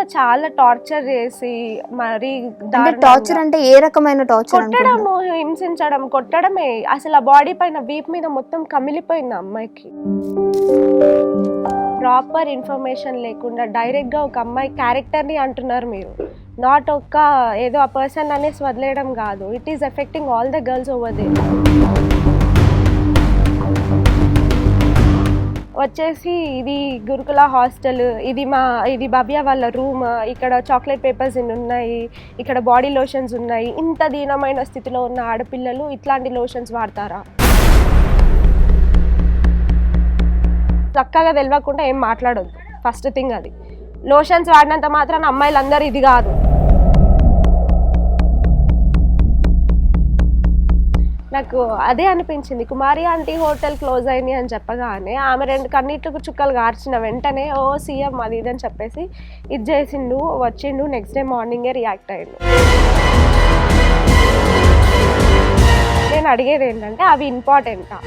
ఇంకా చాలా టార్చర్ చేసి మరి టార్చర్ అంటే ఏ రకమైన టార్చర్ కొట్టడము హింసించడం కొట్టడమే. అసలు ఆ బాడీ పైన వీప్ మీద మొత్తం కమిలిపోయింది అమ్మాయికి. ప్రాపర్ ఇన్ఫర్మేషన్ లేకుండా డైరెక్ట్గా ఒక అమ్మాయి క్యారెక్టర్ని అంటున్నారు మీరు. నాట్ ఒక్క ఏదో ఆ పర్సన్ అనేసి వదిలేయడం కాదు. It is affecting all the girls over there వచ్చేసి ఇది గురుకుల హాస్టల్ ఇది మా ఇది భవ్య వాళ్ళ రూమ్ ఇక్కడ చాక్లెట్ పేపర్స్ ఇన్ని ఉన్నాయి ఇక్కడ బాడీ లోషన్స్ ఉన్నాయి ఇంత దీనమైన స్థితిలో ఉన్న ఆడపిల్లలు ఇట్లాంటి లోషన్స్ వాడతారా? చక్కగా తెలియకుండా ఏం మాట్లాడొద్దు. ఫస్ట్ థింగ్ అది. లోషన్స్ వాడినంత మాత్రాన అమ్మాయిలందరూ ఇది కాదు. నాకు అదే అనిపించింది. కుమారి ఆంటీ హోటల్ క్లోజ్ అయింది అని చెప్పగానే ఆమె రెండు కన్నీటికి చుక్కలు గార్చిన వెంటనే ఓ సీఎం అది ఇది అని చెప్పేసి ఇది చేసిండు వచ్చిండు నెక్స్ట్ డే మార్నింగే రియాక్ట్ అయ్యిండు నేను అడిగేది ఏంటంటే అవి ఇంపార్టెంటా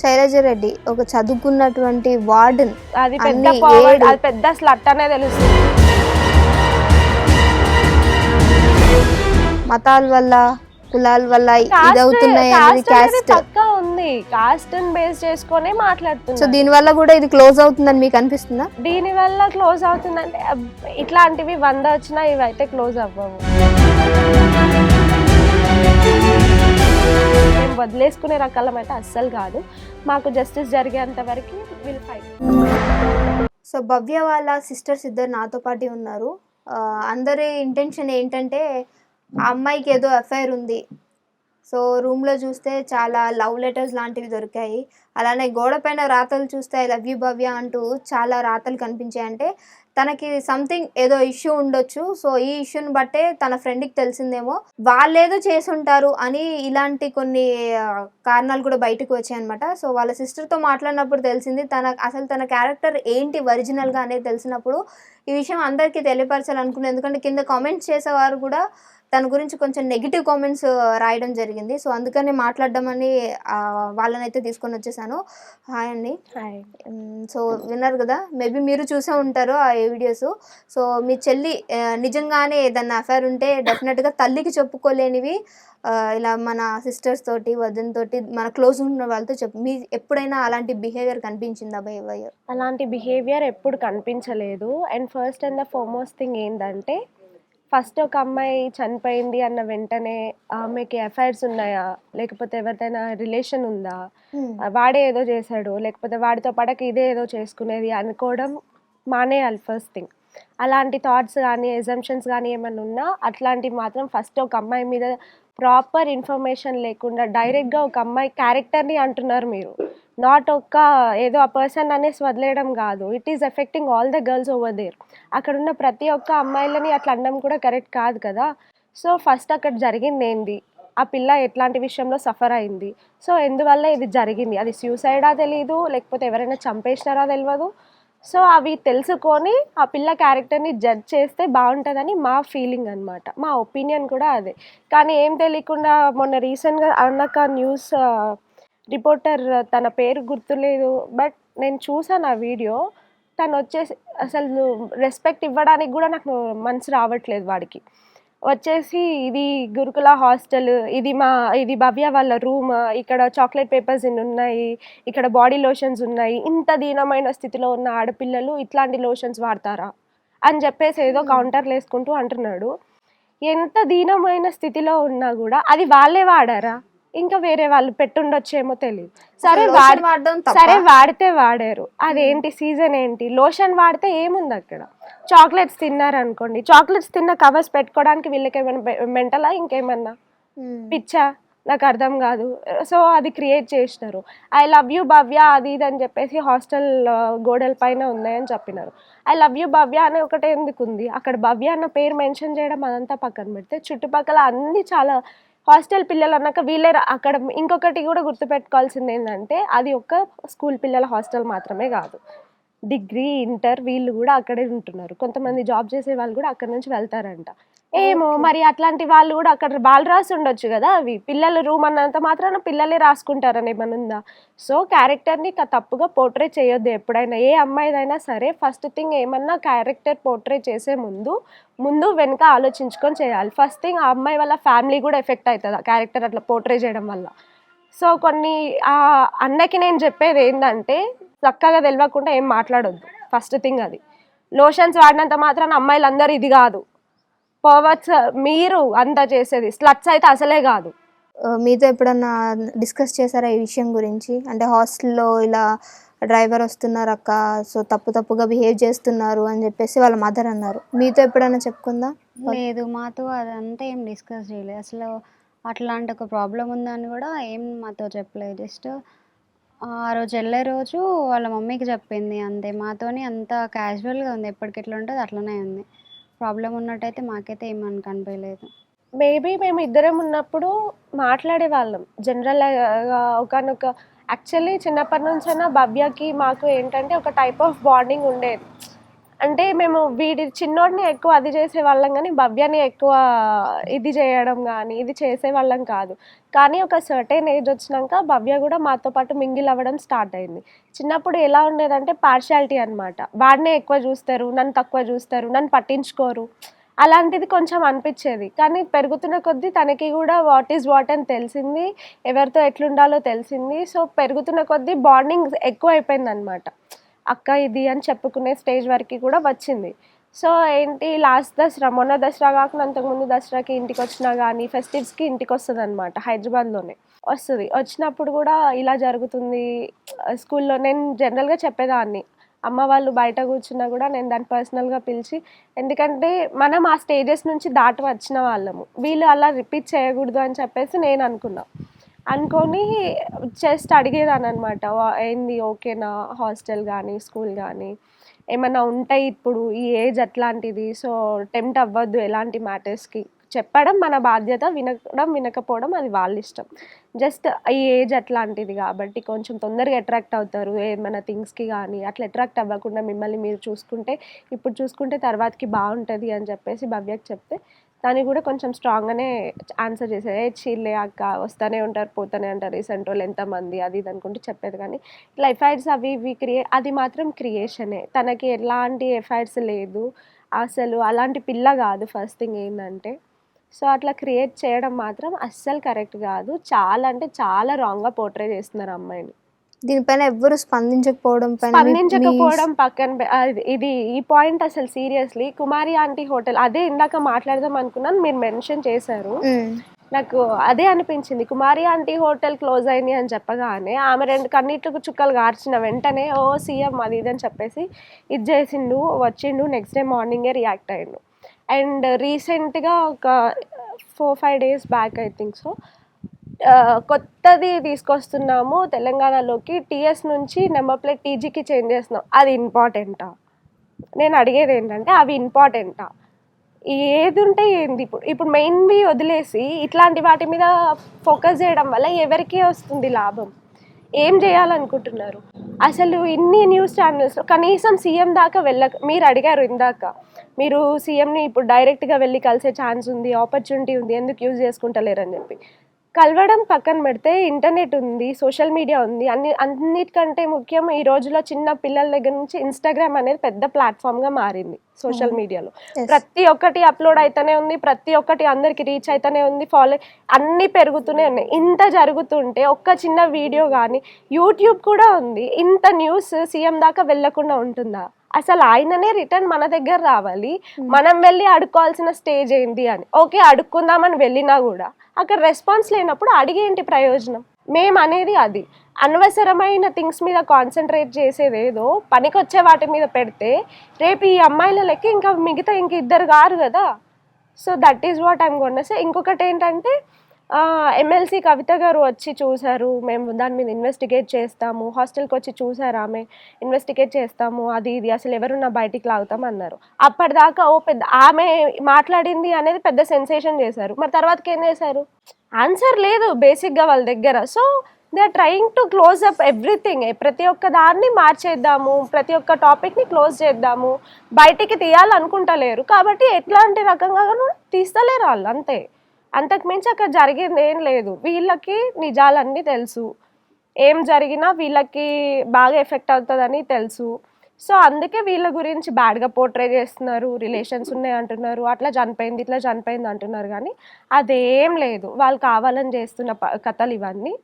శైలజ రెడ్డి ఒక చదువుకున్నటువంటి వార్డెన్ అది పెద్ద. అది పెద్ద స్లట్ అనే తెలుస్తుంది. మతాల వల్ల కులాల వల్ల ఇది Caste- అవుతున్నాయి అనేది క్యాస్ట్ పక్కా ఉంది. కాస్ట్ బేస్ చేసుకొని సో మాట్లాడుతున్నారు దీని వల్ల కూడా ఇది క్లోజ్ అవుతుందని మీకు అనిపిస్తుందా? దీని వల్ల క్లోజ్ అవుతుందంటే ఇట్లాంటివి వంద వచ్చినా ఇవి అయితే క్లోజ్ అవ్వవు. మేము వదిలేసుకునే రకాలం అయితే అస్సలు కాదు. మాకు జస్టిస్ జరిగేంత వరకు వీళ్ళు ఫైట్ సో భవ్య వాళ్ళ సిస్టర్స్ ఇద్దరు నాతో పాటు ఉన్నారు. అందరి ఇంటెన్షన్ ఏంటంటే ఆ అమ్మాయికి ఏదో అఫైర్ ఉంది. సో రూమ్లో చూస్తే చాలా లవ్ లెటర్స్ లాంటివి దొరికాయి. అలానే గోడ పైన రాతలు చూస్తే ఐ లవ్ యూ భవ్య అంటూ చాలా రాతలు కనిపించాయి. అంటే తనకి సంథింగ్ ఏదో ఇష్యూ ఉండొచ్చు. సో ఈ ఇష్యూని బట్టే తన ఫ్రెండ్కి తెలిసిందేమో వాళ్ళేదో చేసుంటారు అని ఇలాంటి కొన్ని కారణాలు కూడా బయటకు వచ్చాయి అనమాట సో వాళ్ళ సిస్టర్తో మాట్లాడినప్పుడు తెలిసింది తన అసలు తన క్యారెక్టర్ ఏంటి ఒరిజినల్గా అనేది తెలిసినప్పుడు ఈ విషయం అందరికీ తెలియపరచాలనుకున్నాను. ఎందుకంటే కింద కామెంట్స్ చేసేవారు కూడా తన గురించి కొంచెం నెగిటివ్ కామెంట్స్ రాయడం జరిగింది. సో అందుకని మాట్లాడదామని ఆ, వాళ్ళనైతే తీసుకొని వచ్చేసాను. హాయ్ అండి. సో విన్నారు కదా మేబీ మీరు చూసే ఉంటారు ఆ వీడియోస్ సో మీ చెల్లి నిజంగానే ఏదన్నా అఫైర్ ఉంటే డెఫినెట్గా తల్లికి చెప్పుకోలేనివి ఇలా మన సిస్టర్స్ తోటి వదిన తోటి మన క్లోజ్ ఉన్న వాళ్ళతో చెప్పు. మీ ఎప్పుడైనా అలాంటి బిహేవియర్ కనిపించిందా బిహేవియర్ అలాంటి బిహేవియర్ ఎప్పుడు కనిపించలేదు. And first and the foremost thing ఏంటంటే ఫస్ట్ ఒక అమ్మాయి చనిపోయింది అన్న వెంటనే ఆమెకి ఎఫ్ఐఆర్స్ ఉన్నాయా? లేకపోతే ఎవరిదైనా రిలేషన్ ఉందా? వాడే ఏదో చేశాడు లేకపోతే వాడితో పడక ఇదే ఏదో చేసుకునేది అనుకోవడం మానేయాలి ఫస్ట్ థింగ్ అలాంటి థాట్స్ కానీ ఎజంప్షన్స్ కానీ ఏమైనా ఉన్నా అట్లాంటివి మాత్రం ఫస్ట్ ఒక అమ్మాయి మీద ప్రాపర్ ఇన్ఫర్మేషన్ లేకుండా డైరెక్ట్గా ఒక అమ్మాయి క్యారెక్టర్ని అంటున్నారు మీరు. నాట్ ఒక్క ఏదో ఆ పర్సన్ అనేసి వదిలేయడం కాదు. It is affecting all the girls over there. అక్కడ ఉన్న ప్రతి ఒక్క అమ్మాయిలని అట్లా అనడం కూడా కరెక్ట్ కాదు కదా. సో ఫస్ట్ అక్కడ జరిగింది ఏంది? ఆ పిల్ల ఎట్లాంటి విషయంలో సఫర్ అయింది? సో ఎందువల్ల ఇది జరిగింది? అది సూసైడా తెలియదు లేకపోతే ఎవరైనా చంపేసినారా తెలియదు సో అవి తెలుసుకొని ఆ పిల్ల క్యారెక్టర్ని జడ్జ్ చేస్తే బాగుంటుందని మా ఫీలింగ్ అనమాట మా ఒపీనియన్ కూడా అదే. కానీ ఏం తెలియకుండా మొన్న రీసెంట్గా అన్నాక న్యూస్ రిపోర్టర్ తన పేరు గుర్తులేదు. బట్ నేను చూసాను ఆ వీడియో. తను వచ్చేసి అసలు రెస్పెక్ట్ ఇవ్వడానికి కూడా నాకు మనసు రావట్లేదు వాడికి. వచ్చేసి ఇది గురుకుల హాస్టల్ ఇది మా ఇది భవ్య వాళ్ళ రూమ్ ఇక్కడ చాక్లెట్ పేపర్స్ ఇన్ని ఉన్నాయి ఇక్కడ బాడీ లోషన్స్ ఉన్నాయి ఇంత దీనమైన స్థితిలో ఉన్న ఆడపిల్లలు ఇట్లాంటి లోషన్స్ వాడతారా? అని చెప్పేసి ఏదో కౌంటర్లు వేసుకుంటూ అంటున్నాడు. ఎంత దీనమైన స్థితిలో ఉన్నా కూడా అది వాళ్ళే వాడారా? ఇంకా వేరే వాళ్ళు పెట్టుండొచ్చేమో తెలియదు సరే వాడడం? సరే వాడితే వాడారు. అదేంటి? సీజన్ ఏంటి? లోషన్ వాడితే ఏముంది అక్కడ చాక్లెట్స్ తిన్నారు అనుకోండి చాక్లెట్స్ తిన్న కవర్స్ పెట్టుకోవడానికి వీళ్ళకి ఏమైనా మెంటలా ఇంకేమన్నా? పిచ్చా? నాకు అర్థం కాదు. సో అది క్రియేట్ చేసినారు. ఐ లవ్ యూ భవ్య అది ఇది అని చెప్పేసి హాస్టల్ గోడల పైన ఉన్నాయని చెప్పినారు. ఐ లవ్ యూ భవ్య అనే ఒకటే ఎందుకు ఉంది? అక్కడ భవ్య అన్న పేరు మెన్షన్ చేయడం అదంతా పక్కన పెడితే చుట్టుపక్కల అన్ని చాలా హాస్టల్ పిల్లలు అన్నాక వీళ్ళే అక్కడ ఇంకొకటి కూడా గుర్తుపెట్టుకోవాల్సింది ఏంటంటే అది ఒక స్కూల్ పిల్లల హాస్టల్ మాత్రమే కాదు. డిగ్రీ ఇంటర్ వీళ్ళు కూడా అక్కడే ఉంటున్నారు. కొంతమంది జాబ్ చేసే వాళ్ళు కూడా అక్కడ నుంచి వెళ్తారంట. ఏమో. మరి అట్లాంటి వాళ్ళు కూడా అక్కడ వాళ్ళు రాసి ఉండొచ్చు కదా అవి పిల్లలు రూమ్ అన్నంత మాత్రాన పిల్లలే రాసుకుంటారని ఏమైనా ఉందా? సో క్యారెక్టర్ని తప్పుగా పోర్ట్రే చేయొద్దు ఎప్పుడైనా. ఏ అమ్మాయిదైనా సరే ఫస్ట్ థింగ్ ఏమన్నా క్యారెక్టర్ పోర్ట్రే చేసే ముందు ముందు వెనుక ఆలోచించుకొని చేయాలి. ఫస్ట్ థింగ్ ఆ అమ్మాయి వాళ్ళ ఫ్యామిలీ కూడా ఎఫెక్ట్ అవుతుంది ఆ క్యారెక్టర్ అట్లా పోర్ట్రే చేయడం వల్ల? సో కొన్ని ఆ అన్నకి నేను చెప్పేది ఏంటంటే చక్కగా తెలియకుండా ఏం మాట్లాడొద్దు. ఫస్ట్ థింగ్ అది. లోషన్స్ వాడినంత మాత్రాన అమ్మాయిలు అందరూ ఇది కాదు. పవర్స్ మీరు అంతా చేసేది. స్లట్స్ అయితే అసలే కాదు. మీతో ఎప్పుడన్నా డిస్కస్ చేశారా ఈ విషయం గురించి? అంటే హాస్టల్లో ఇలా డ్రైవర్ వస్తున్నారు అక్క సో తప్పు తప్పుగా బిహేవ్ చేస్తున్నారు అని చెప్పేసి వాళ్ళ మదర్ అన్నారు. మీతో ఎప్పుడన్నా చెప్పుకుందా? లేదు మాతో అదంతా ఏం డిస్కస్ చేయలేదు. అసలు అట్లాంటి ఒక ప్రాబ్లం ఉందని కూడా ఏం మాతో చెప్పలేదు. జస్ట్ ఆ రోజు వెళ్ళే రోజు వాళ్ళ మమ్మీకి చెప్పింది అంతే. మాతోని అంత క్యాజువల్గా ఉంది. ఎప్పటికి ఎట్లా ఉంటుంది అట్లనే ఉంది. ప్రాబ్లం ఉన్నట్టయితే మాకైతే ఏమని కనిపించలేదు మేబీ మేము ఇద్దరం ఉన్నప్పుడు మాట్లాడే వాళ్ళం. జనరల్గా ఒకనొక యాక్చువల్లీ చిన్నప్పటి నుంచైనా భవ్యకి మాకు ఏంటంటే ఒక టైప్ ఆఫ్ బాండింగ్ ఉండేది. అంటే మేము వీడి చిన్నోడిని ఎక్కువ అది చేసే వాళ్ళం కానీ భవ్యని ఎక్కువ ఇది చేయడం కానీ ఇది చేసే వాళ్ళం కాదు. కానీ ఒక సర్టెన్ ఏజ్ వచ్చినాక భవ్య కూడా మాతో పాటు మింగిల్ అవ్వడం స్టార్ట్ అయింది. చిన్నప్పుడు ఎలా ఉండేదంటే పార్షాలిటీ అనమాట వాడినే ఎక్కువ చూస్తారు నన్ను తక్కువ చూస్తారు నన్ను పట్టించుకోరు. అలాంటిది కొంచెం అనిపించేది. కానీ పెరుగుతున్న కొద్దీ తనకి కూడా వాట్ ఈజ్ వాట్ అని తెలిసింది ఎవరితో ఎట్లుండాలో తెలిసింది. సో పెరుగుతున్న కొద్దీ బాండింగ్ ఎక్కువ అయిపోయింది అనమాట అక్క ఇది అని చెప్పుకునే స్టేజ్ వరకు కూడా వచ్చింది. సో ఏంటి లాస్ట్ దసరా మొన్న దసరా కాకుండా అంతకుముందు దసరాకి ఇంటికి వచ్చినా కానీ ఫెస్టివ్స్కి ఇంటికి వస్తుంది అనమాట హైదరాబాద్లోనే. వస్తుంది. వచ్చినప్పుడు కూడా ఇలా జరుగుతుంది. స్కూల్లో నేను జనరల్గా చెప్పేదాన్ని. అమ్మ వాళ్ళు బయట కూర్చున్నా కూడా నేను దాన్ని పర్సనల్గా పిలిచి ఎందుకంటే మనం ఆ స్టేజెస్ నుంచి దాటి వచ్చిన వాళ్ళము. వీళ్ళు అలా రిపీట్ చేయకూడదు అని చెప్పేసి నేను అనుకున్నాను అనుకొని జస్ట్ అడిగేదాన్ని అనమాట ఏంది ఓకేనా హాస్టల్ కానీ స్కూల్ కానీ ఏమైనా ఉంటాయి ఇప్పుడు ఈ ఏజ్ అట్లాంటిది సో టెంప్ట్ అవ్వద్దు ఎలాంటి మ్యాటర్స్కి చెప్పడం మన బాధ్యత వినడం వినకపోవడం అది వాళ్ళ ఇష్టం. జస్ట్ ఈ ఏజ్ అట్లాంటిది కాబట్టి కొంచెం తొందరగా అట్రాక్ట్ అవుతారు ఏమైనా థింగ్స్కి కానీ అట్లా అట్రాక్ట్ అవ్వకుండా మిమ్మల్ని మీరు చూసుకుంటే ఇప్పుడు చూసుకుంటే తర్వాతకి బాగుంటుంది అని చెప్పేసి భవ్యకి చెప్తే దాన్ని కూడా కొంచెం స్ట్రాంగ్గానే ఆన్సర్ చేసేది. ఏ చీల్లే అక్క వస్తూనే ఉంటారు పోతూనే ఉంటారు రీసెంట్ వాళ్ళు ఎంతమంది? అది ఇది అనుకుంటూ చెప్పేది. కానీ ఇట్లా ఎఫ్ఐఆర్స్ అవి ఇవి క్రియే అది మాత్రం క్రియేషనే. తనకి ఎలాంటి ఎఫ్ఐఆర్స్ లేదు. అసలు అలాంటి పిల్ల కాదు ఫస్ట్ థింగ్ ఏంటంటే సో అట్లా క్రియేట్ చేయడం మాత్రం అస్సలు కరెక్ట్ కాదు. చాలా అంటే చాలా రాంగ్గా పోర్ట్రే చేస్తున్నారు అమ్మాయిని. దీనిపైన ఎవ్వరు స్పందించకపోవడం స్పందించకపోవడం పక్కన ఇది ఈ పాయింట్ అసలు సీరియస్లీ కుమారి ఆంటీ హోటల్ అదే ఇందాక మాట్లాడదాం అనుకున్నాను మీరు మెన్షన్ చేశారు. నాకు అదే అనిపించింది. కుమారి ఆంటీ హోటల్ క్లోజ్ అయింది అని చెప్పగానే ఆమె రెండు కన్నీటికి చుక్కలు గార్చిన వెంటనే ఓ సీఎం అది ఇది అని చెప్పేసి ఇది చేసిండు వచ్చిండు నెక్స్ట్ డే మార్నింగే రియాక్ట్ అయ్యిండు. అండ్ రీసెంట్గా ఒక four five days back I think so కొత్తది తీసుకొస్తున్నాము తెలంగాణలోకి టీఎస్ నుంచి నెంబర్ ప్లేట్ టీజీకి చేంజ్ చేస్తున్నాం. అది ఇంపార్టెంటా? నేను అడిగేది ఏంటంటే అవి ఇంపార్టెంటా? ఏది ఉంటే ఏంది ఇప్పుడు? ఇప్పుడు మెయిన్వి వదిలేసి ఇట్లాంటి వాటి మీద ఫోకస్ చేయడం వల్ల ఎవరికి వస్తుంది లాభం? ఏం చేయాలనుకుంటున్నారు? అసలు ఇన్ని న్యూస్ ఛానల్స్లో కనీసం సీఎం దాకా వెళ్ళక మీరు అడిగారు ఇందాక మీరు సీఎంని ఇప్పుడు డైరెక్ట్గా వెళ్ళి కలిసే ఛాన్స్ ఉంది ఆపర్చునిటీ ఉంది ఎందుకు యూజ్ చేసుకుంటలేరు అని చెప్పి. కలవడం పక్కన పెడితే ఇంటర్నెట్ ఉంది సోషల్ మీడియా ఉంది. అన్ని అన్నిటికంటే ముఖ్యం ఈ రోజులో చిన్న పిల్లల దగ్గర నుంచి ఇన్స్టాగ్రామ్ అనేది పెద్ద ప్లాట్ఫామ్గా మారింది సోషల్ మీడియాలో. ప్రతి ఒక్కటి అప్లోడ్ అయితేనే ఉంది ప్రతి ఒక్కటి అందరికి రీచ్ అయితేనే ఉంది ఫాలో అన్నీ పెరుగుతూనే ఉన్నాయి. ఇంత జరుగుతుంటే ఒక్క చిన్న వీడియో కానీ యూట్యూబ్ కూడా ఉంది. ఇంత న్యూస్ సీఎం దాకా వెళ్ళకుండా ఉంటుందా? అసలు ఆయననే రిటర్న్ మన దగ్గర రావాలి. మనం వెళ్ళి అడుక్కోవాల్సిన స్టేజ్ ఏంటి అని. ఓకే అడుక్కుందామని వెళ్ళినా కూడా అక్కడ రెస్పాన్స్ లేనప్పుడు అడిగేంటి ప్రయోజనం? మేము అనేది అది. అనవసరమైన థింగ్స్ మీద కాన్సన్ట్రేట్ చేసేది ఏదో పనికొచ్చే వాటి మీద పెడితే రేపు ఈ అమ్మాయిల లెక్క ఇంకా మిగతా ఇంక ఇద్దరు కారు కదా. So that is what I'm say ఇంకొకటి ఏంటంటే ఎమ్మెల్సీ కవిత గారు వచ్చి చూశారు. మేము దాని మీద ఇన్వెస్టిగేట్ చేస్తాము. హాస్టల్కి వచ్చి చూసారు ఆమె. ఇన్వెస్టిగేట్ చేస్తాము. అది ఇది. అసలు ఎవరున్నా బయటికి లాగుతాం అన్నారు. అప్పటిదాకా ఓ పెద్ద ఆమె మాట్లాడింది అనేది పెద్ద సెన్సేషన్ చేశారు. మరి తర్వాతకి ఏం చేశారు? ఆన్సర్ లేదు బేసిక్గా వాళ్ళ దగ్గర. So they are trying to close up everything ప్రతి ఒక్క దాన్ని మార్చేద్దాము. ప్రతి ఒక్క టాపిక్ని క్లోజ్ చేద్దాము. బయటికి తీయాలనుకుంటలేరు. కాబట్టి ఎట్లాంటి రకంగా తీస్తలేరు వాళ్ళు. అంతే. అంతకుమించి అక్కడ జరిగింది ఏం లేదు. వీళ్ళకి నిజాలన్నీ తెలుసు. ఏం జరిగినా వీళ్ళకి బాగా ఎఫెక్ట్ అవుతుందని తెలుసు. సో అందుకే వీళ్ళ గురించి బ్యాడ్గా పోర్ట్రే చేస్తున్నారు. రిలేషన్స్ ఉన్నాయి అంటున్నారు. అట్లా చనిపోయింది ఇట్లా చనిపోయింది అంటున్నారు. కానీ అదేం లేదు. వాళ్ళు కావాలని చేస్తున్న ప- కథలు ఇవన్నీ.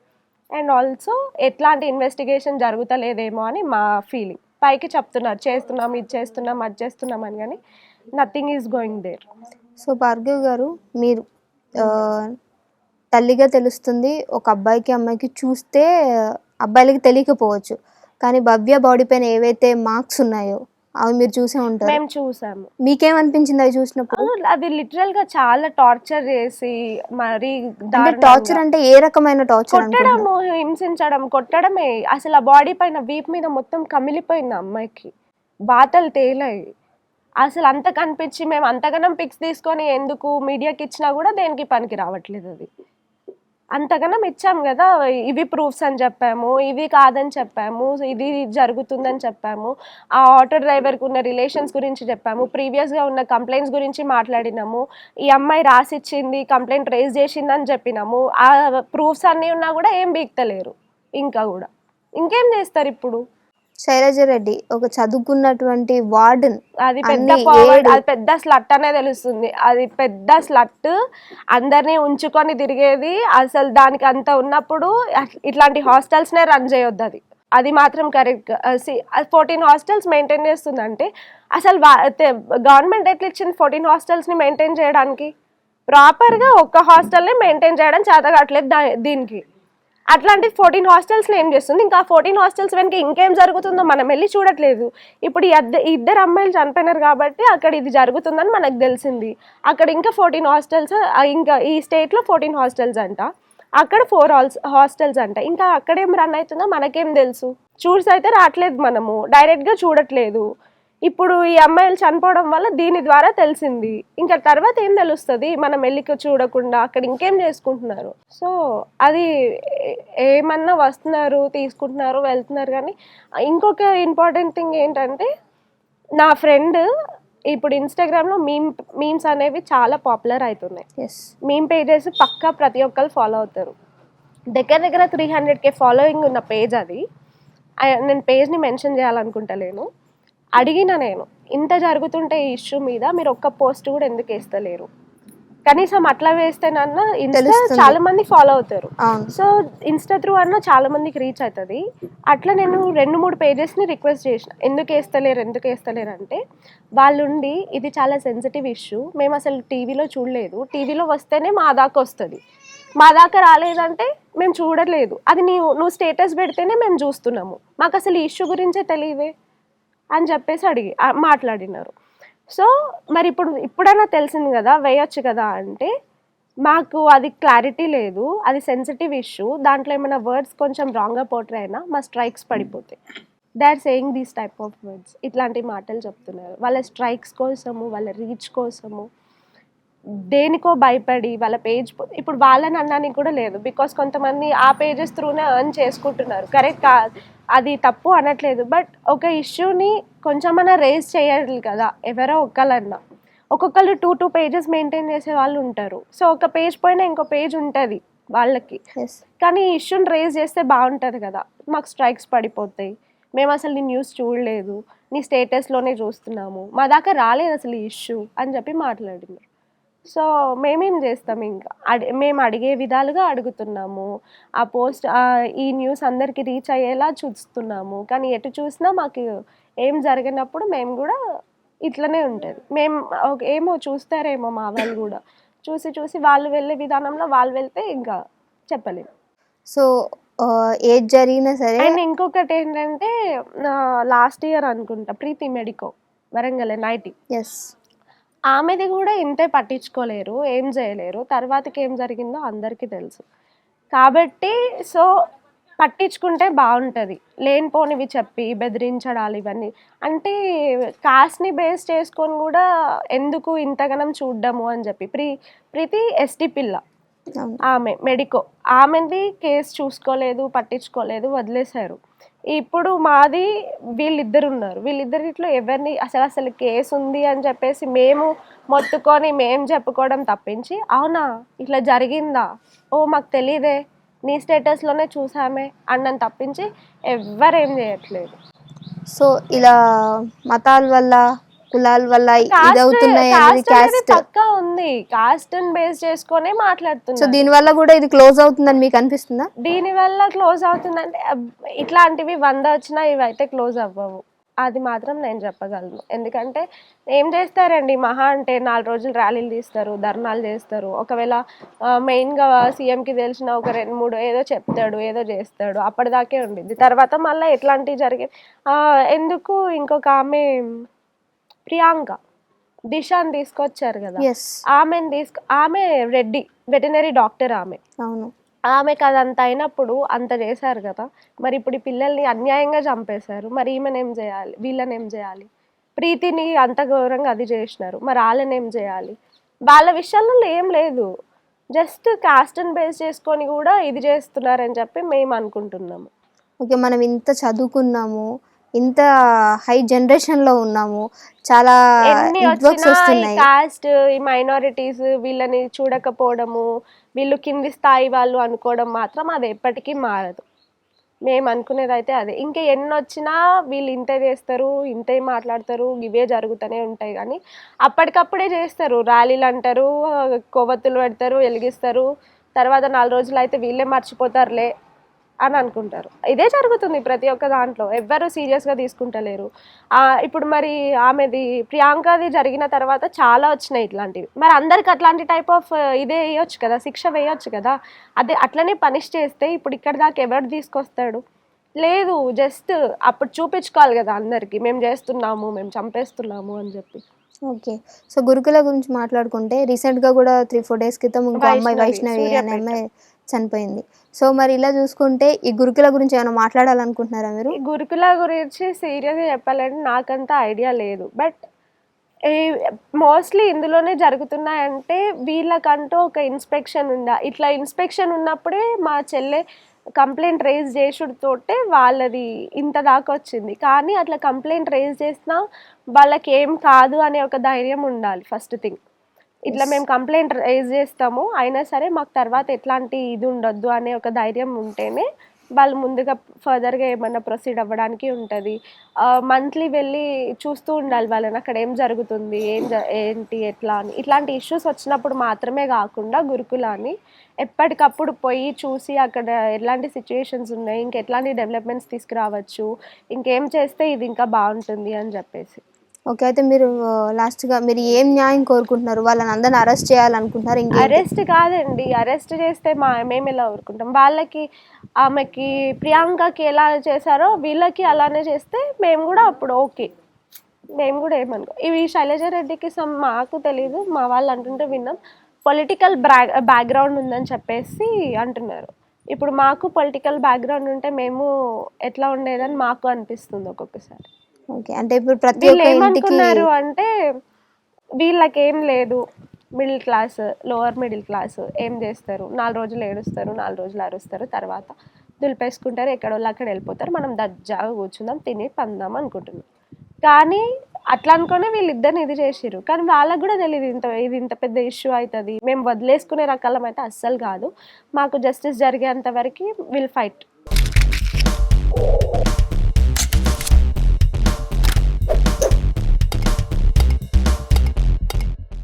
అండ్ ఆల్సో ఎట్లాంటి ఇన్వెస్టిగేషన్ జరుగుతలేదేమో అని మా ఫీలింగ్. పైకి చెప్తున్నారు. చేస్తున్నాం ఇది చేస్తున్నాం అది చేస్తున్నాం అని. కానీ nothing is going there. So Bhargav garu మీరు తల్లిగా తెలుస్తుంది ఒక అబ్బాయికి అమ్మాయికి చూస్తే అబ్బాయిలకి తెలియకపోవచ్చు. కానీ భవ్య బాడీ పైన ఏవైతే మార్క్స్ ఉన్నాయో అవి మీరు చూసే ఉంటారు. మేము చూసాము. మీకేమనిపించింది అవి చూసినప్పుడు? అది లిటరల్గా చాలా టార్చర్ చేసి మరి టార్చర్ అంటే ఏ రకమైన టార్చర్ కొట్టడము హింసించడం కొట్టడమే. అసలు ఆ బాడీ పైన వీప్ మీద మొత్తం కమిలిపోయింది అమ్మాయికి. బాటలు తేలాయి. అసలు అంత కనిపించి మేము అంతగానం పిక్స్ తీసుకొని ఎందుకు మీడియాకి ఇచ్చినా కూడా దేనికి పనికి రావట్లేదు అది. అంతగానం ఇచ్చాం కదా ఇవి ప్రూఫ్స్ అని చెప్పాము ఇవి కాదని చెప్పాము ఇది జరుగుతుందని చెప్పాము ఆ ఆటో డ్రైవర్కి ఉన్న రిలేషన్స్ గురించి చెప్పాము ప్రీవియస్గా ఉన్న కంప్లైంట్స్ గురించి మాట్లాడినాము ఈ అమ్మాయి రాసిచ్చింది కంప్లైంట్ రేజ్ చేసిందని చెప్పినాము ఆ ప్రూఫ్స్ అన్నీ ఉన్నా కూడా ఏం బీక్తలేరు ఇంకా కూడా. ఇంకేం చేస్తారు ఇప్పుడు? శైలజ రెడ్డి ఒక చదువుకున్నటువంటి వార్డెన్ అది పెద్ద ఏడు. అది పెద్ద స్లట్ అనే తెలుస్తుంది. అది పెద్ద స్లట్ అందరినీ ఉంచుకొని తిరిగేది అసలు దానికి అంత ఉన్నప్పుడు ఇట్లాంటి హాస్టల్స్ నే రన్ చేయొద్దు అది. అది మాత్రం కరెక్ట్ ఫోర్టీన్ హాస్టల్స్ మెయింటైన్ చేస్తుందంటే అసలు గవర్నమెంట్ ఎట్లా ఇచ్చింది ఫోర్టీన్ హాస్టల్స్ని మెయింటైన్ చేయడానికి? ప్రాపర్గా ఒక్క హాస్టల్ని మెయింటైన్ చేయడం చేత కావట్లేదు దీనికి. అట్లాంటి ఫోర్టీన్ హాస్టల్స్ ఏం చేస్తుంది? ఇంకా ఫోర్టీన్ హాస్టల్స్ వెనక ఇంకేం జరుగుతుందో మనం వెళ్ళి చూడట్లేదు. ఇప్పుడు ఈ ఈ ఇద్దరు అమ్మాయిలు చనిపోయినారు కాబట్టి అక్కడ ఇది జరుగుతుందని మనకు తెలిసింది. అక్కడ ఇంకా ఫోర్టీన్ హాస్టల్స్ ఇంకా ఈ స్టేట్లో ఫోర్టీన్ హాస్టల్స్ అంట. అక్కడ ఫోర్ హాల్స్ హాస్టల్స్ అంట. ఇంకా అక్కడేం రన్ అవుతుందో మనకేం తెలుసు? చూసి అయితే రావట్లేదు మనము. డైరెక్ట్గా చూడట్లేదు. ఇప్పుడు ఈ అమ్మాయిలు చనిపోవడం వల్ల దీని ద్వారా తెలిసింది. ఇంకా తర్వాత ఏం తెలుస్తుంది? మనం వెళ్ళి చూడకుండా అక్కడ ఇంకేం చేసుకుంటున్నారు? సో అది ఏమన్నా వస్తున్నారు తీసుకుంటున్నారు వెళ్తున్నారు కానీ ఇంకొక ఇంపార్టెంట్ థింగ్ ఏంటంటే నా ఫ్రెండ్ ఇప్పుడు ఇన్స్టాగ్రామ్లో మీమ్ మీమ్స్ అనేవి చాలా పాపులర్ అవుతున్నాయి ఎస్ మీమ్ పేజెస్ పక్కా ప్రతి ఒక్కరు ఫాలో అవుతారు. దగ్గర దగ్గర త్రీ హండ్రెడ్ కే ఫాలోయింగ్ ఉన్న పేజ్ అది. నేను పేజ్ని మెన్షన్ చేయాలనుకుంటలేను. అడిగిన నేను ఇంత జరుగుతుంటే ఈ ఇష్యూ మీద మీరు ఒక్క పోస్ట్ కూడా ఎందుకు వేస్తలేరు? కనీసం అట్లా వేస్తేనన్నా ఇన్స్టా. చాలా మంది ఫాలో అవుతారు. సో ఇన్స్టా త్రూ అన్న చాలా మందికి రీచ్ అవుతుంది. అట్లా నేను రెండు మూడు పేజెస్ని రిక్వెస్ట్ చేసిన. ఎందుకు వేస్తలేరు ఎందుకు వేస్తలేరు అంటే వాళ్ళుండి ఇది చాలా సెన్సిటివ్ ఇష్యూ మేము అసలు టీవీలో చూడలేదు. టీవీలో వస్తేనే మా దాకా వస్తుంది. మా దాకా రాలేదంటే మేము చూడలేదు. అది నీవు నువ్వు స్టేటస్ పెడితేనే మేము చూస్తున్నాము. మాకు అసలు ఈ ఇష్యూ గురించే తెలియదే. అని చెప్పేసి అడిగి మాట్లాడినారు. సో మరి ఇప్పుడు ఇప్పుడైనా తెలిసింది కదా వేయొచ్చు కదా అంటే మాకు అది క్లారిటీ లేదు అది సెన్సిటివ్ ఇష్యూ దాంట్లో ఏమైనా వర్డ్స్ కొంచెం రాంగ్గా పోట్రే అయినా మా స్ట్రైక్స్ పడిపోతాయి. They are saying these type of words ఇట్లాంటి మాటలు చెప్తున్నారు. వాళ్ళ స్ట్రైక్స్ కోసము వాళ్ళ రీచ్ కోసము దేనికో భయపడి వాళ్ళ పేజ్ ఇప్పుడు వాళ్ళని అనడానికి కూడా లేదు. బికాస్ కొంతమంది ఆ పేజెస్ త్రూనే ఎర్న్ చేసుకుంటున్నారు. కరెక్ట్ కా అది తప్పు అనట్లేదు. బట్ ఒక ఇష్యూని కొంచెమన్నా రేస్ చేయాలి కదా ఎవరో ఒక్కళ్ళన్నా ఒక్కొక్కరు టూ టూ పేజెస్ మెయింటైన్ చేసే వాళ్ళు ఉంటారు. సో ఒక పేజ్ పైన ఇంకో పేజ్ ఉంటుంది వాళ్ళకి. కానీ ఈ ఇష్యూని రేజ్ చేస్తే బాగుంటుంది కదా. మాకు స్ట్రైక్స్ పడిపోతాయి. మేము అసలు నీ న్యూస్ చూడలేదు. నీ స్టేటస్లోనే చూస్తున్నాము. మా దాకా రాలేదు అసలు ఈ ఇష్యూ అని చెప్పి మాట్లాడినారు సో మేమేం చేస్తాం ఇంకా? అడి మేము అడిగే విధాలుగా అడుగుతున్నాము. ఆ పోస్ట్ ఈ న్యూస్ అందరికీ రీచ్ అయ్యేలా చూస్తున్నాము. కానీ ఎటు చూసినా మాకు ఏం జరిగినప్పుడు మేము కూడా ఇట్లనే ఉంటుంది. మేము ఏమో చూస్తారేమో మా వాళ్ళు కూడా. చూసి చూసి వాళ్ళు వెళ్ళే విధానంలో వాళ్ళు వెళ్తే ఇంకా చెప్పలేము. సో ఏది జరిగినా సరే అండ్ ఇంకొకటి ఏంటంటే లాస్ట్ ఇయర్ అనుకుంటా ప్రీతి మెడికో వరంగల్ నైటీ ఎస్ ఆమెది కూడా ఇంతే పట్టించుకోలేరు ఏం చేయలేరు. తర్వాతకి ఏం జరిగిందో అందరికీ తెలుసు. కాబట్టి సో పట్టించుకుంటే బాగుంటుంది. లేనిపోనివి చెప్పి బెదిరించడాలు ఇవన్నీ. అంటే కాస్ట్ని బేస్ చేసుకొని కూడా ఎందుకు ఇంతగానం చూడ్డము అని చెప్పి. ప్రీ ప్రీతి ఎస్టీ పిల్ల. ఆమె మెడికో. ఆమెది కేసు చూసుకోలేదు పట్టించుకోలేదు వదిలేశారు. ఇప్పుడు మాది వీళ్ళిద్దరు ఉన్నారు వీళ్ళిద్దరిట్లో ఎవరిని అసలు అసలు కేసు ఉంది అని చెప్పేసి మేము మొత్తుకొని మేము చెప్పుకోవడం తప్పించి అవునా? ఇట్లా జరిగిందా? ఓ మాకు తెలియదే నీ స్టేటస్లోనే చూసామే అన్నని తప్పించి ఎవ్వరేం చేయట్లేదు. సో ఇలా మతాల వల్ల కులాల వల్ల ఇది కాస్ట్ అనేది పక్కా ఉంది. కాస్ట్ బేస్ చేసుకొనే సో మాట్లాడుతున్నారు దీని వల్ల కూడా ఇది క్లోజ్ అవుతుందని మీకు అనిపిస్తుందా? దీని వల్ల క్లోజ్ అవుతుందంటే ఇట్లాంటివి వంద వచ్చినా ఇవి అయితే క్లోజ్ అవ్వవు. అది మాత్రం నేను చెప్పగలను. ఎందుకంటే ఏం చేస్తారండి? మహా అంటే నాలుగు రోజులు ర్యాలీలు తీస్తారు ధర్నాలు చేస్తారు. ఒకవేళ మెయిన్గా సీఎంకి తెలిసిన ఒక రెండు మూడు ఏదో చెప్తాడు ఏదో చేస్తాడు. అప్పటిదాకే ఉండిద్ది. తర్వాత మళ్ళీ ఎట్లాంటివి జరిగే ఆ, ఎందుకు ఇంకొక ఆమె ప్రియాంక దిశాని తీసుకొచ్చారు కదా. ఆమెను తీసుకు ఆమె రెడ్డి వెటనరీ డాక్టర్ ఆమె. అవును. ఆమెకు అదంత అయినప్పుడు అంత చేశారు కదా. మరి ఇప్పుడు ఈ పిల్లల్ని అన్యాయంగా చంపేశారు. మరి ఈమెను ఏం చేయాలి? వీళ్ళని ఏం చేయాలి? ప్రీతిని అంత ఘోరంగా అది చేసినారు. మరి వాళ్ళని ఏం చేయాలి? వాళ్ళ విషయాలలో ఏం లేదు. జస్ట్ కాస్ట్ని బేస్ చేసుకొని కూడా ఇది చేస్తున్నారని చెప్పి మేము అనుకుంటున్నాము. ఓకే మనం ఇంత చదువుకున్నాము. ఇంత హై జనరేషన్లో ఉన్నాము. చాలా వస్తున్నాయి. కాస్ట్ ఈ మైనారిటీస్ వీళ్ళని చూడకపోవడము వీళ్ళు కింది స్థాయి వాళ్ళు అనుకోవడం మాత్రం అది ఎప్పటికీ మారదు. మేము అనుకునేది అయితే అదే. ఇంకా ఎన్ని వచ్చినా వీళ్ళు ఇంతే చేస్తారు ఇంతే మాట్లాడతారు ఇవే జరుగుతూనే ఉంటాయి కానీ అప్పటికప్పుడే చేస్తారు. ర్యాలీలు అంటారు కొవ్వొత్తులు పెడతారు వెలిగిస్తారు. తర్వాత నాలుగు రోజులు అయితే వీళ్ళే మర్చిపోతారులే. అని అనుకుంటారు. ఇదే జరుగుతుంది ప్రతి ఒక్క దాంట్లో. ఎవ్వరు సీరియస్గా తీసుకుంటలేరు. ఆ, ఇప్పుడు మరి ఆమెది ప్రియాంకది జరిగిన తర్వాత చాలా వచ్చినాయి ఇట్లాంటివి. మరి అందరికి అట్లాంటి టైప్ ఆఫ్ ఇదే వేయొచ్చు కదా శిక్ష వేయొచ్చు కదా. అదే అట్లనే పనిష్ చేస్తే ఇప్పుడు ఇక్కడ దాకా ఎవరు తీసుకొస్తాడు? లేదు జస్ట్ అప్పుడు చూపించుకోవాలి కదా అందరికి. మేము చేస్తున్నాము మేము చంపేస్తున్నాము అని చెప్పి. ఓకే. సో గురుకుల గురించి మాట్లాడుకుంటే రీసెంట్గా కూడా త్రీ ఫోర్ డేస్ క్రితం ఇంకో అమ్మాయి వైష్ణవి, అనే. అమ్మాయి చనిపోయింది. సో మరి ఇలా చూసుకుంటే ఈ గురుకుల గురించి ఏమైనా మాట్లాడాలనుకుంటున్నారా మీరు? ఈ గురుకుల గురించి సీరియస్గా చెప్పాలంటే నాకంత ఐడియా లేదు. బట్ మోస్ట్లీ ఇందులోనే జరుగుతున్నాయంటే వీళ్ళకంటూ ఒక ఇన్స్పెక్షన్ ఉందా? ఇట్లా ఇన్స్పెక్షన్ ఉన్నప్పుడే మా చెల్లె కంప్లైంట్ రేజ్ చేసుడుతోటే వాళ్ళది ఇంత దాకా వచ్చింది. కానీ అట్లా కంప్లైంట్ రేజ్ చేసినా వాళ్ళకి ఏం కాదు అనే ఒక ధైర్యం ఉండాలి ఫస్ట్ థింగ్. ఇట్లా. మేము కంప్లైంట్ రేజ్ చేస్తాము. అయినా సరే మాకు తర్వాత ఎట్లాంటి ఇది ఉండొద్దు అనే ఒక ధైర్యం ఉంటేనే వాళ్ళు ముందుగా ఫర్దర్గా ఏమన్నా ప్రొసీడ్ అవ్వడానికి ఉంటుంది. మంత్లీ వెళ్ళి చూస్తూ ఉండాలి వాళ్ళని. అక్కడ ఏం జరుగుతుంది ఏం ఏంటి ఎట్లా అని. ఇట్లాంటి ఇష్యూస్ వచ్చినప్పుడు మాత్రమే కాకుండా గురుకులాన్ని ఎప్పటికప్పుడు పోయి చూసి అక్కడ ఎట్లాంటి సిచ్యుయేషన్స్ ఉన్నాయి ఇంకా ఎట్లాంటి డెవలప్మెంట్స్ తీసుకురావచ్చు ఇంకేం చేస్తే ఇది ఇంకా బాగుంటుంది అని చెప్పేసి. ఓకే అయితే మీరు లాస్ట్గా మీరు ఏం న్యాయం కోరుకుంటున్నారు? వాళ్ళని అందరిని అరెస్ట్ చేయాలనుకుంటున్నారు ఇంకా? అరెస్ట్ కాదండి. అరెస్ట్ చేస్తే మా మేము ఎలా కోరుకుంటాం వాళ్ళకి ఆమెకి ప్రియాంకకి ఎలా చేశారో వీళ్ళకి అలానే చేస్తే మేము కూడా అప్పుడు ఓకే. మేము కూడా ఏమనుకో ఇవి శైలజ రెడ్డికి సమ్ మాకు తెలీదు. మా వాళ్ళు అంటుంటే విన్నాం. పొలిటికల్ బ్రా బ్యాక్గ్రౌండ్ ఉందని చెప్పేసి అంటున్నారు. ఇప్పుడు మాకు పొలిటికల్ బ్యాక్గ్రౌండ్ ఉంటే మేము ఎట్లా ఉండేదని మాకు అనిపిస్తుంది ఒక్కొక్కసారి. ఓకే. అంటే ఇప్పుడు ప్రతి వీళ్ళు ఒక్క ఇంటికి ఏమనుకున్నారు అంటే వీళ్ళకేం లేదు. Middle class lower middle class ఏం చేస్తారు? నాలుగు రోజులు ఏడుస్తారు నాలుగు రోజులు అరుస్తారు తర్వాత దులిపేసుకుంటారు ఎక్కడ వాళ్ళు అక్కడ వెళ్ళిపోతారు. మనం దజ్జాగా కూర్చుందాం తిని పందాం అనుకుంటున్నాం. కానీ అట్లా అనుకునే వీళ్ళిద్దరిని ఇది చేసిర్రు. కానీ వాళ్ళకు కూడా తెలియదు ఇంత ఇది ఇంత పెద్ద ఇష్యూ అవుతుంది. మేము వదిలేసుకునే రకాలం అయితే అస్సలు కాదు. మాకు జస్టిస్ జరిగేంత వరకు విల్ ఫైట్